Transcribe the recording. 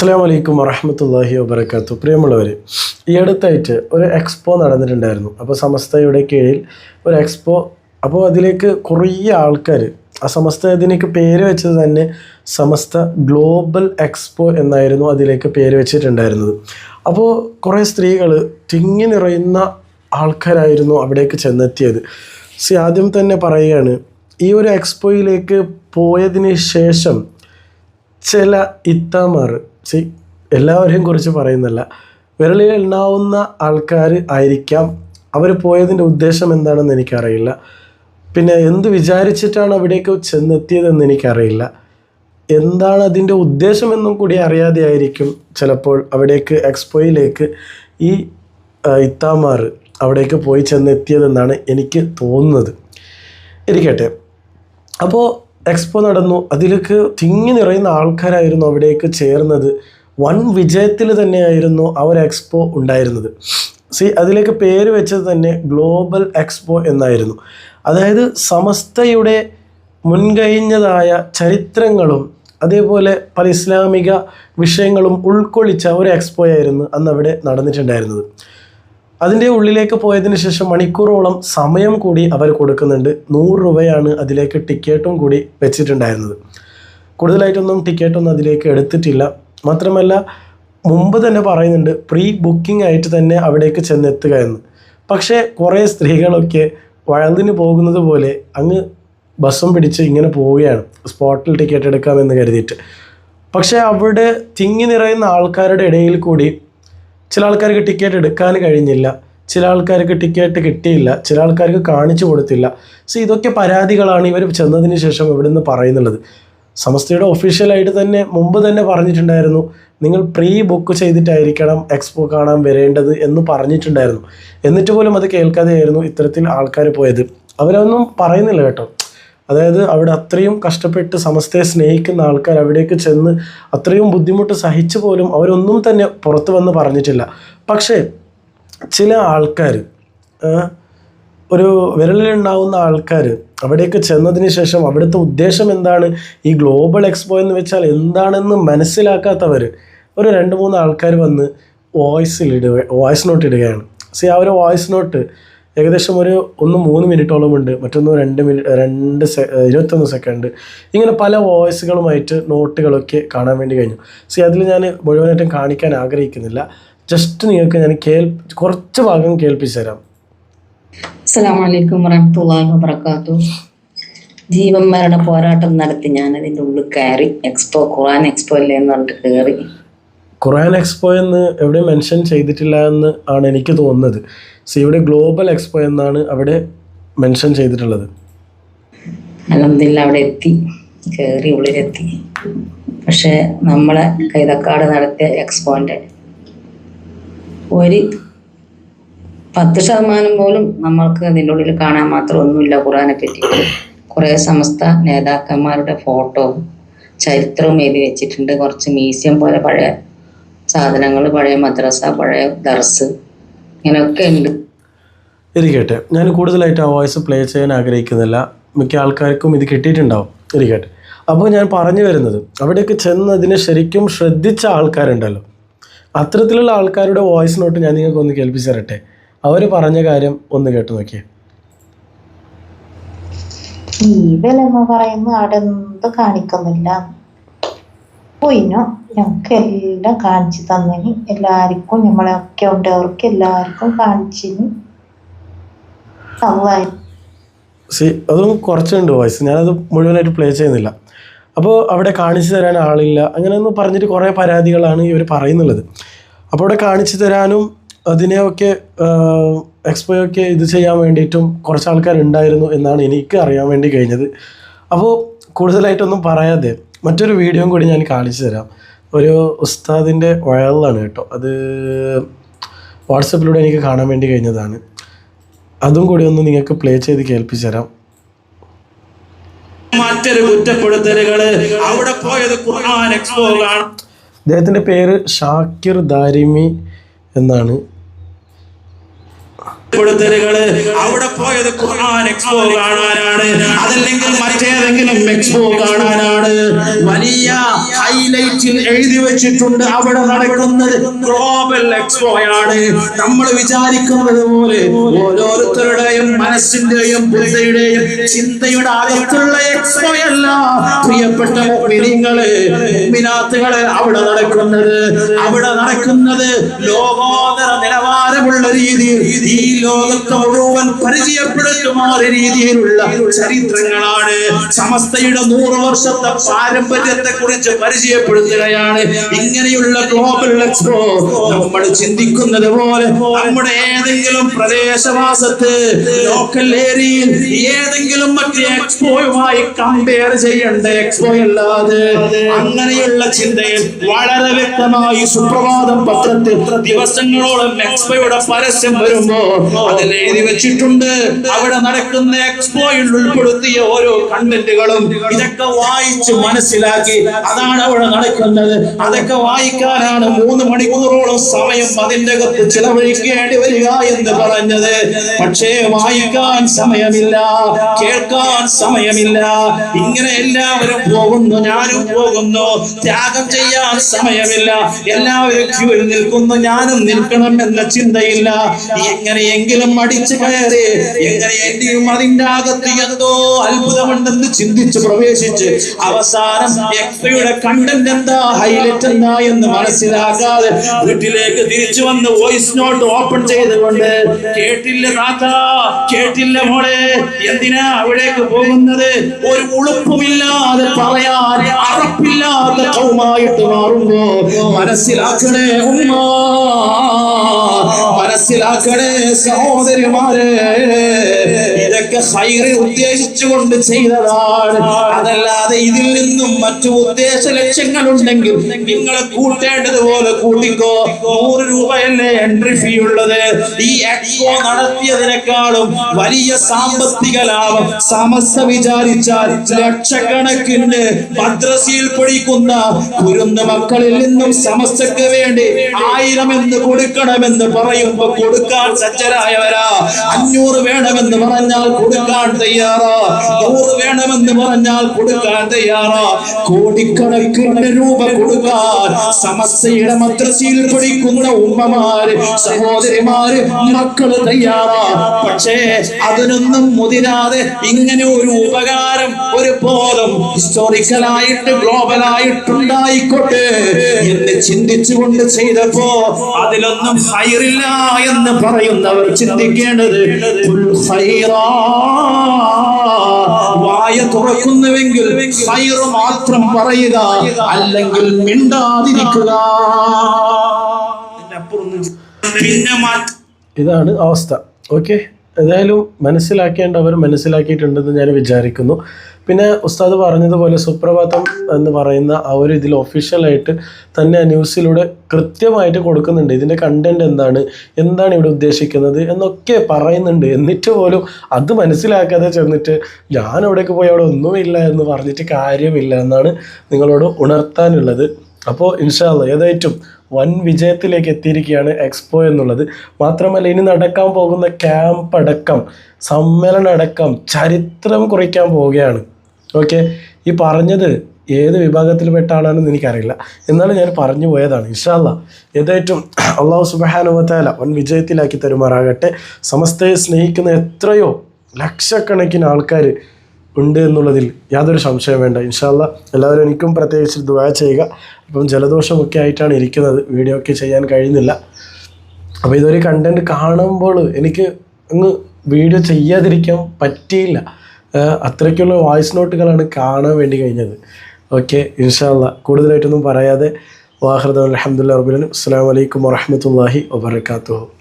അസ്സാം വലൈക്കും വറഹമത്തല്ലാഹി വബർക്കാത്തു പ്രിയമുള്ളവർ ഈ അടുത്തായിട്ട് ഒരു എക്സ്പോ നടന്നിട്ടുണ്ടായിരുന്നു. അപ്പോൾ സമസ്തയുടെ കീഴിൽ ഒരു എക്സ്പോ. അപ്പോൾ അതിലേക്ക് കുറേ ആൾക്കാർ ആ സമസ്ത ഇതിലേക്ക് പേര് വെച്ചത് തന്നെ സമസ്ത ഗ്ലോബൽ എക്സ്പോ എന്നായിരുന്നു അതിലേക്ക് പേര് വെച്ചിട്ടുണ്ടായിരുന്നത്. അപ്പോൾ കുറേ സ്ത്രീകൾ തിങ്ങി നിറയുന്ന ആൾക്കാരായിരുന്നു അവിടേക്ക് ചെന്നെത്തിയത്. സി ആദ്യം തന്നെ പറയുകയാണ് ഈ ഒരു എക്സ്പോയിലേക്ക് പോയതിന് ശേഷം ചില ഇത്താമാർ സി എല്ലാവരെയും കുറിച്ച് പറയുന്നില്ല വിരളിൽ എണ്ണാവുന്ന ആൾക്കാർ ആയിരിക്കാം. അവർ പോയതിന്റെ ഉദ്ദേശം എന്താണെന്ന് എനിക്കറിയില്ല. പിന്നെ എന്ത് വിചാരിച്ചിട്ടാണ് അവിടേക്ക് ചെന്നെത്തിയതെന്ന് എനിക്കറിയില്ല. എന്താണ് അതിന്റെ ഉദ്ദേശമെന്നും കൂടി അറിയാതെ ആയിരിക്കും ചിലപ്പോൾ അവിടേക്ക് എക്സ്പോയിലേക്ക് ഈ ഇത്താമാർ അവിടേക്ക് പോയി ചെന്നെത്തിയതെന്നാണ് എനിക്ക് തോന്നുന്നത്. ഇരിക്കട്ടെ. അപ്പോൾ എക്സ്പോ നടന്നു. അതിലേക്ക് തിങ്ങി നിറയുന്ന ആൾക്കാരായിരുന്നു അവിടേക്ക് ചേർന്നത്. വൻ വിജയത്തിൽ തന്നെയായിരുന്നു അവർ എക്സ്പോ ഉണ്ടായിരുന്നത്. സി അതിലേക്ക് പേര് വെച്ചത് തന്നെ ഗ്ലോബൽ എക്സ്പോ എന്നായിരുന്നു. അതായത് സമസ്തയുടെ മുൻകഴിഞ്ഞതായ ചരിത്രങ്ങളും അതേപോലെ പല ഇസ്ലാമിക വിഷയങ്ങളും ഉൾക്കൊള്ളിച്ച ഒരു എക്സ്പോയായിരുന്നു അന്ന് അവിടെ നടന്നിട്ടുണ്ടായിരുന്നത്. അതിന്റെ ഉള്ളിലേക്ക് പോയതിന് ശേഷം മണിക്കൂറോളം സമയം കൂടി അവർ കൊടുക്കുന്നുണ്ട്. നൂറ് രൂപയാണ് അതിലേക്ക് ടിക്കറ്റും കൂടി വെച്ചിട്ടുണ്ടായിരുന്നത്. കൂടുതലായിട്ടൊന്നും ടിക്കറ്റൊന്നും അതിലേക്ക് എടുത്തിട്ടില്ല. മാത്രമല്ല മുമ്പ് തന്നെ പറയുന്നുണ്ട് പ്രീ ബുക്കിംഗ് ആയിട്ട് തന്നെ അവിടേക്ക് ചെന്നെത്തുക എന്ന്. പക്ഷേ കുറേ സ്ത്രീകളൊക്കെ വഴലിന് പോകുന്നത് പോലെ അങ്ങ് ബസ്സും പിടിച്ച് ഇങ്ങനെ പോവുകയാണ്. സ്പോട്ടിൽ ടിക്കറ്റ് എടുക്കാമെന്ന് കരുതിയിട്ട്. പക്ഷേ അവിടെ തിങ്ങി നിറയുന്ന ആൾക്കാരുടെ ഇടയിൽ കൂടി ചില ആൾക്കാർക്ക് ടിക്കറ്റ് എടുക്കാൻ കഴിഞ്ഞില്ല. ചില ആൾക്കാർക്ക് ടിക്കറ്റ് കിട്ടിയില്ല. ചില ആൾക്കാർക്ക് കാണിച്ചു കൊടുത്തില്ല. സോ ഇതൊക്കെ പരാതികളാണ് ഇവർ ചെന്നതിന് ശേഷം ഇവിടുന്ന് പറയുന്നുള്ളത്. സമസ്തയുടെ ഒഫീഷ്യലായിട്ട് തന്നെ മുമ്പ് തന്നെ പറഞ്ഞിട്ടുണ്ടായിരുന്നു. നിങ്ങൾ പ്രീ ബുക്ക് ചെയ്തിട്ടായിരിക്കണം എക്സ്പോ കാണാൻ വരേണ്ടത് എന്ന് പറഞ്ഞിട്ടുണ്ടായിരുന്നു. എന്നിട്ട് പോലും അത് കേൾക്കാതെയായിരുന്നു ഇത്തരത്തിൽ ആൾക്കാർ പോയത്. അവരൊന്നും പറയുന്നില്ല കേട്ടോ. അതായത് അവിടെ അത്രയും കഷ്ടപ്പെട്ട് സമസ്തയെ സ്നേഹിക്കുന്ന ആൾക്കാർ അവിടേക്ക് ചെന്ന് അത്രയും ബുദ്ധിമുട്ട് സഹിച്ചു പോലും അവരൊന്നും തന്നെ പുറത്തു വന്ന് പറഞ്ഞിട്ടില്ല. പക്ഷേ ചില ആൾക്കാർ ഒരു വിരലിലുണ്ടാവുന്ന ആൾക്കാർ അവിടേക്ക് ചെന്നതിന് ശേഷം അവിടുത്തെ ഉദ്ദേശം എന്താണ്? ഈ ഗ്ലോബൽ എക്സ്പോ എന്ന് വെച്ചാൽ എന്താണെന്ന് മനസ്സിലാക്കാത്തവർ ഒരു രണ്ട് മൂന്ന് ആൾക്കാർ വന്ന് വോയിസിൽ ഇടുക വോയിസ് നോട്ട് ഇടുകയാണ്. സി ആ ഒരു വോയിസ് നോട്ട് ഏകദേശം ഒരു ഒന്ന് മൂന്ന് മിനിറ്റോളം ഉണ്ട് മറ്റൊന്ന് രണ്ട് മിനിറ്റ് രണ്ട് സെ ഇരുപത്തൊന്ന് സെക്കൻഡ് ഇങ്ങനെ പല വോയിസുകളുമായിട്ട് നോട്ടുകളൊക്കെ കാണാൻ വേണ്ടി കഴിഞ്ഞു. സി അതിൽ ഞാൻ മുഴുവനായിട്ടും കാണിക്കാൻ ആഗ്രഹിക്കുന്നില്ല. ജസ്റ്റ് നിങ്ങൾക്ക് ഞാൻ കേൾ കുറച്ച് ഭാഗം കേൾപ്പിച്ചു തരാം. അസ്സലാമു അലൈക്കും വറഹ്മത്തുള്ളാഹി വബറകാത്തു ജീവൻ മരണ പോരാട്ടം നടത്തി ഞാൻ അതിന്റെ ഉള്ളിൽ കയറി എക്സ്പോ ഖുറാൻ എക്സ്പോ അല്ലേ എന്ന് പറഞ്ഞിട്ട് കയറി. ഖുറാൻ എക്സ്പോ എന്ന് എവിടെ മെൻഷൻ ചെയ്തിട്ടില്ല എന്ന് ആണ് എനിക്ക് തോന്നുന്നത്. സി ഇവിടെ ഗ്ലോബൽ എക്സ്പോ എന്നാണ് അവിടെ മെൻഷൻ ചെയ്തിട്ടുള്ളത്. അവിടെ എത്തി. കയറി ഉള്ളിലെത്തി. പക്ഷെ നമ്മളെ കൈതക്കാട് നടത്തിയ എക്സ്പോന്റെ ഒരു പത്ത് ശതമാനം പോലും നമ്മൾക്ക് അതിന്റെ ഉള്ളിൽ കാണാൻ മാത്രം ഒന്നുമില്ല ഖുറാനെ പറ്റി. കുറേ സമസ്ത നേതാക്കന്മാരുടെ ഫോട്ടോ ചരിത്രവും എഴുതി വെച്ചിട്ടുണ്ട്. കുറച്ച് മ്യൂസിയം പോലെ പഴയ സാധനങ്ങൾ പഴയ മദ്രസ പഴയ ദർസ് ഇങ്ങനെയൊക്കെ ഉണ്ട്. ഇരിക്കട്ടെ. ഞാൻ കൂടുതലായിട്ട് ആ വോയിസ് പ്ലേ ചെയ്യാൻ ആഗ്രഹിക്കുന്നില്ല. മിക്ക ആൾക്കാർക്കും ഇത് കിട്ടിയിട്ടുണ്ടാവും. ഇരിക്കട്ടെ. അപ്പോൾ ഞാൻ പറഞ്ഞു വരുന്നത് അവിടേക്ക് ചെന്ന് അതിനെ ശരിക്കും ശ്രദ്ധിച്ച ആൾക്കാരുണ്ടല്ലോ. അത്തരത്തിലുള്ള ആൾക്കാരുടെ വോയിസ് നോട്ട് ഞാൻ നിങ്ങൾക്ക് ഒന്ന് കേൾപ്പിച്ചു തരട്ടെ. അവർ പറഞ്ഞ കാര്യം ഒന്ന് കേട്ടു നോക്കിയേ. ഇവലെന്ന് പറയുന്നത് അവിടെ എന്ത് കാണിക്കുന്നില്ല. പോയിനോ. ഞങ്ങൾക്ക് എല്ലാം കാണിച്ചു തന്നിന്. എല്ലാവർക്കും നമ്മളെ ഒക്കെ ഉണ്ടവർക്ക് എല്ലാവർക്കും കാണിച്ചിന്. സി അതും കുറച്ചുണ്ട് വോയിസ്. ഞാനത് മുഴുവനായിട്ട് പ്ലേ ചെയ്യുന്നില്ല. അപ്പോൾ അവിടെ കാണിച്ചു തരാൻ ആളില്ല. അങ്ങനെയൊന്നും പറഞ്ഞിട്ട് കുറേ പരാതികളാണ് ഇവർ പറയുന്നുള്ളത്. അപ്പോൾ അവിടെ കാണിച്ചു തരാനും അതിനെയൊക്കെ എക്സ്പോയൊക്കെ ഇത് ചെയ്യാൻ വേണ്ടിയിട്ടും കുറച്ച് ആൾക്കാരുണ്ടായിരുന്നു എന്നാണ് എനിക്ക് അറിയാൻ വേണ്ടി കഴിഞ്ഞത്. അപ്പോൾ കൂടുതലായിട്ടൊന്നും പറയാതെ മറ്റൊരു വീഡിയോയും കൂടി ഞാൻ കാണിച്ചു തരാം. ഒരു ഉസ്താദിന്റെ വയലാണ് കേട്ടോ. അത് വാട്സപ്പിലൂടെ എനിക്ക് കാണാൻ വേണ്ടി കഴിഞ്ഞതാണ്. അതും കൂടി ഒന്ന് നിങ്ങൾക്ക് പ്ലേ ചെയ്ത് കേൾപ്പിച്ചു തരാം. മറ്റൊരു കുറ്റപ്പെടുത്തലുകൾ അവിടെ പോയത് ഖുർആൻ എക്സ്പോ അദ്ദേഹത്തിന്റെ പേര് ഷാക്കിർ ദാരിമി എന്നാണ്. കൊടുത്തലുകൾ അവിടെ പോയത് ഖുർആൻ എക്സ്പോ കാണാനാണ്. അതല്ലെങ്കിൽ മറ്റേതെങ്കിലും എക്സ്പോ കാണാനാണ്. വലിയ ഹൈലൈറ്റിൽ എഴുതി വെച്ചിട്ടുണ്ട് അവിടെ നടക്കുന്നത് ഗ്ലോബൽ എക്സ്പോയാണ് നമ്മൾ വിചാരിക്കുന്നത് പോലെ ഓരോരുത്തരുടെയും മനസ്സിന്റെയും ബുദ്ധിയുടെയും ചിന്തയുടെ അകത്തുള്ള എക്സ്പോ അല്ല. പ്രിയപ്പെട്ട മിനിങ്ങൾ മിനാത്തുകൾ അവിടെ നടക്കുന്നത് അവിടെ നടക്കുന്നത് ലോകോത്തര നിലവാരമുള്ള രീതിയിൽ ഈ ലോകത്തെ മുഴുവൻ പരിചയപ്പെടുത്തുമാറ രീതിയിലുള്ള ചരിത്രങ്ങളാണ്. സമസ്തയുടെ നൂറ് വർഷത്തെ പാരമ്പര്യത്തെ കുറിച്ച് പരിചയപ്പെടുത്തുകയാണ്. ഇങ്ങനെയുള്ള ഗ്ലോബൽ എക്സ്പോ നമ്മൾ ചിന്തിക്കുന്നത് പോലെ നമ്മുടെ ഏതെങ്കിലും പ്രദേശവാസത്ത് ലോക്കൽ ഏരിയയിൽ ഏതെങ്കിലും മറ്റേ എക്സ്പോയുമായി കമ്പയർ ചെയ്യേണ്ട എക്സ്പോ അല്ലാതെ അങ്ങനെയുള്ള ചിന്തയിൽ വളരെ വ്യക്തമായി സുപ്രഭാതം പത്രത്തിൽ ദിവസങ്ങളോളം എക്സ്പോയുടെ പരസ്യം വരുമ്പോ അതിൽ എഴുതി വെച്ചിട്ടുണ്ട്. അവിടെ നടക്കുന്ന എക്സ്പോയിൽ ഉൾപ്പെടുത്തിയ ഓരോ കണ്ടന്റുകളും ഇതൊക്കെ വായിച്ച് മനസ്സിലാക്കി അതാണ് അവിടെ നടക്കുന്നത്. അതൊക്കെ വായിക്കാനാണ് മൂന്ന് മണിക്കൂറോളം സമയം അതിന്റെ അകത്ത് ചിലവഴിക്കേണ്ടി വരിക എന്ന് പറഞ്ഞത്. പക്ഷേ വായിക്കാൻ സമയമില്ല കേൾക്കാൻ സമയമില്ല. ഇങ്ങനെ എല്ലാവരും പോകുന്നു ഞാനും പോകുന്നു. ത്യാഗം ചെയ്യാൻ സമയമില്ല. എല്ലാവരും ക്യൂവിൽ നിൽക്കുന്നു ഞാനും നിൽക്കണം എന്ന ചിന്തയില്ല. എങ്ങനെയെങ്കിലും അടിച്ചു കയറി എങ്ങനെയെങ്കിലും അതിന്റെ അകത്ത് എന്തോ അത്ഭുതമുണ്ടെന്ന് ചിന്തിച്ച് പ്രവേശിച്ച് അവസാനം എക്സ്പയുടെ കണ്ടന്റ് എന്താ? ഹൈലൈറ്റ് എന്താ എന്ന് മനസ്സിലാക്കാതെ വീട്ടിലേക്ക് തിരിച്ചു വന്ന് വോയിസ് നോട്ട് ഓപ്പൺ ചെയ്തുകൊണ്ട് കേട്ടില്ല താത്ത കേട്ടില്ല മോളെ എന്തിനാ അവിടേക്ക് പോകുന്നത്? ഒരു ഉളുപ്പുമില്ലാതെ പറയാൻ അറപ്പില്ലാത്ത കൗമായിട്ട് മാറുമ്പോ മനസ്സിലാക്കണേ ഉമ്മ മനസ്സിലാക്കണേ സഹോദരിമാരെ. ഇതൊക്കെ ഹൈറ് ഉദ്ദേശിച്ചുകൊണ്ട് ചെയ്തതാണ്. അതല്ലാതെ ഇതിൽ നിന്നും മറ്റു ഉദ്ദേശ ലക്ഷ്യങ്ങൾ ഉണ്ടെങ്കിൽ നിങ്ങളെ കൂട്ടേണ്ടതുപോലെ കൂട്ടിക്കോ. നൂറ് രൂപയല്ലേ എൻട്രി ഫീ ഉള്ളത്. ഈ എക്സ്പോ നടത്തിയതിനേക്കാളും വലിയ സാമ്പത്തിക ലാഭം. സമസ്ത വിചാരിച്ചാൽ ലക്ഷക്കണക്കിന് മദ്രസയിൽ പഠിക്കുന്ന കുരുന്ന മക്കളിൽ നിന്നും സമസ്തക്ക് വേണ്ടി ആയിരം എന്ന് കൊടുക്കണമെന്ന് പറയുമ്പോ കൊടുക്കാൻ സജ്ജരായവരാ. അഞ്ഞൂറ് വേണമെന്ന് പറഞ്ഞാൽ കൊടുക്കാൻ തയ്യാറാ നൂറ് വേണമെന്ന് പറഞ്ഞാൽ കൊടുക്കാൻ തയ്യാറാ കോടിക്കണക്കിന് രൂപ കൊടുക്കാൻ സമസ്യയുടെ മദ്രസയിൽ പഠിക്കുന്ന ഉമ്മമാര് സഹോദരിമാര് മക്കൾ തയ്യാറാ പക്ഷേ അതിനൊന്നും മുതിരാതെ ഇങ്ങനെ ഒരു ഉപകാരം ഒരു ബോധം ഹിസ്റ്റോറിക്കലായിട്ട് ഗ്ലോബലായിട്ടുണ്ടായിക്കോട്ടെ എന്ന് ചിന്തിച്ചുകൊണ്ട് ചെയ്തപ്പോ അതിലൊന്നും ഹൈറില്ല എന്ന് പറയുന്നവർ ചിന്തിക്കേണ്ടത് "ഖുൽ ഖൈറാ." വായ തുറക്കുന്നുവെങ്കിൽ സൈറ് മാത്രം പറയുക അല്ലെങ്കിൽ മിണ്ടാതിരിക്കുക. ഇതാണ് അവസ്ഥ. ഓക്കെ ഏതായാലും മനസ്സിലാക്കേണ്ടവർ മനസ്സിലാക്കിയിട്ടുണ്ടെന്ന് ഞാൻ വിചാരിക്കുന്നു. പിന്നെ ഉസ്താദ് പറഞ്ഞതുപോലെ സുപ്രഭാതം എന്ന് പറയുന്ന ആ ഒരു ഇതിൽ ഒഫീഷ്യലായിട്ട് തന്നെ ആ ന്യൂസിലൂടെ കൃത്യമായിട്ട് കൊടുക്കുന്നുണ്ട്. ഇതിന്റെ കണ്ടന്റ് എന്താണ് എന്താണ് ഇവിടെ ഉദ്ദേശിക്കുന്നത് എന്നൊക്കെ പറയുന്നുണ്ട്. എന്നിട്ട് പോലും അത് മനസ്സിലാക്കാതെ ചെന്നിട്ട് ഞാൻ അവിടേക്ക് പോയി അവിടെ ഒന്നുമില്ല എന്ന് പറഞ്ഞിട്ട് കാര്യമില്ല എന്നാണ് നിങ്ങളോട് ഉണർത്താനുള്ളത്. അപ്പോൾ ഇൻഷാല്ല ഏതായിട്ടും വൻ വിജയത്തിലേക്ക് എത്തിയിരിക്കുകയാണ് എക്സ്പോ എന്നുള്ളത്. മാത്രമല്ല ഇനി നടക്കാൻ പോകുന്ന ക്യാമ്പ് അടക്കം സമ്മേളനം അടക്കം ചരിത്രം കുറിക്കാൻ പോവുകയാണ്. ഓക്കെ? ഈ പറഞ്ഞത് ഏത് വിഭാഗത്തിൽപ്പെട്ട ആളാണെന്ന് എനിക്കറിയില്ല. എന്നാലും ഞാൻ പറഞ്ഞു പോയതാണ്. ഇൻഷാല്ല ഏതായിട്ടും അള്ളാഹു സുബാനുവത്താല വൻ വിജയത്തിലാക്കി തരുമാറാകട്ടെ. സമസ്തയെ സ്നേഹിക്കുന്ന എത്രയോ ലക്ഷക്കണക്കിന് ആൾക്കാർ ഉണ്ട് എന്നുള്ളതിൽ യാതൊരു സംശയം വേണ്ട. ഇൻഷാല്ല എല്ലാവരും എനിക്കും പ്രത്യേകിച്ച് ദുആ ചെയ്യുക. ഇപ്പം ജലദോഷമൊക്കെ ആയിട്ടാണ് ഇരിക്കുന്നത്. വീഡിയോ ഒക്കെ ചെയ്യാൻ കഴിയുന്നില്ല. അപ്പോൾ ഇതൊരു കണ്ടന്റ് കാണുമ്പോൾ എനിക്ക് അങ്ങ് വീഡിയോ ചെയ്യാതിരിക്കാൻ പറ്റിയില്ല. അത്രയ്ക്കുള്ള വോയിസ് നോട്ടുകളാണ് കാണാൻ വേണ്ടി കഴിഞ്ഞത്. ഓക്കെ ഇൻഷാല്ല കൂടുതലായിട്ടൊന്നും പറയാതെ. വാഹൃദ അലഹമുല്ല റബുലും അസ്സാം വലൈക്കും വറഹമത്തല്ലാഹി വബർക്കാത്തു